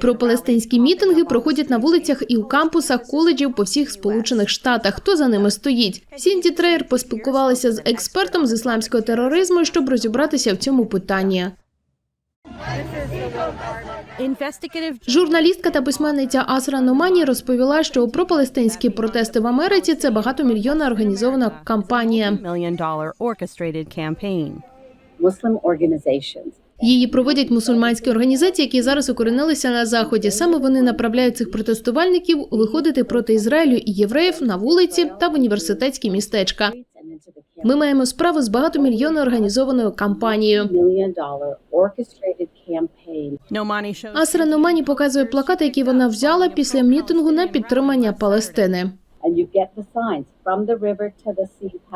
Пропалестинські мітинги проходять на вулицях і у кампусах коледжів по всіх сполучених штатах. Хто за ними стоїть? Сінді Трейер поспілкувалася з експертом з ісламського тероризму, щоб розібратися в цьому питанні. Журналістка та письменниця Асра Номані розповіла, що пропалестинські протести в Америці це багатомільйонна організована кампанія. Її проводять мусульманські організації, які зараз укоренилися на заході. Саме вони направляють цих протестувальників виходити проти Ізраїлю і євреїв на вулиці та в університетські містечка. Ми маємо справу з багатомільйонною організованою кампанією. Асра Номані показує плакати, які вона взяла після мітингу на підтримання Палестини.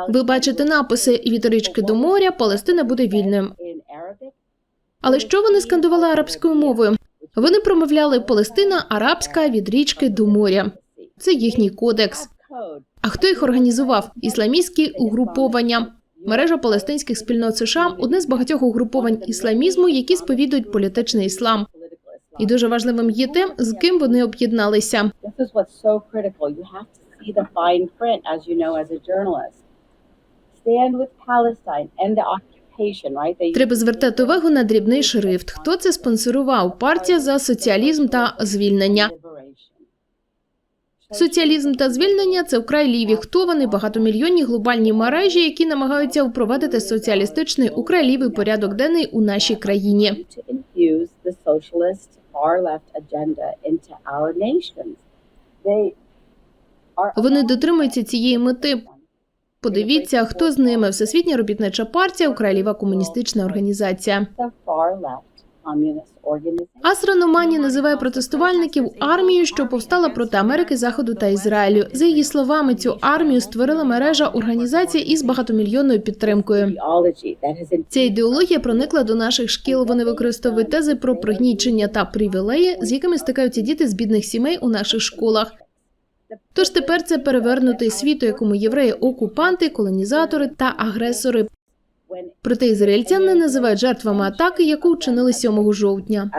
Ви бачите написи від річки до моря. Палестина буде вільним. Але що вони скандували арабською мовою? Вони промовляли Палестина арабська від річки до моря. Це їхній кодекс. А хто їх організував? Ісламістські угруповання. Мережа палестинських спільнот США одне з багатьох угруповань ісламізму, які сповідують політичний іслам. І дуже важливим є те, з ким вони об'єдналися. stand with Palestine and the occupation Треба звертати увагу на дрібний шрифт. Хто це спонсорував? Партія за соціалізм та звільнення. Соціалізм та звільнення це вкрай ліві. Хто вони багатомільйонні глобальні мережі, які намагаються впровадити соціалістичний украй лівий порядок денний у нашій країні. Вони дотримуються цієї мети. Подивіться, хто з ними Всесвітня робітнича партія, украй комуністична організація. the far left Асра Номані називає протестувальників армією, що повстала проти Америки, Заходу та Ізраїлю. За її словами, цю армію створила мережа організацій із багатомільйонною підтримкою. Ця ідеологія проникла до наших шкіл. Вони використовують тези про пригнічення та привілеї, з якими стикаються діти з бідних сімей у наших школах. Тож тепер це перевернутий світ, у якому євреї окупанти, колонізатори та агресори. Проте ізраїльтян не називають жертвами атаки, яку вчинили 7 жовтня.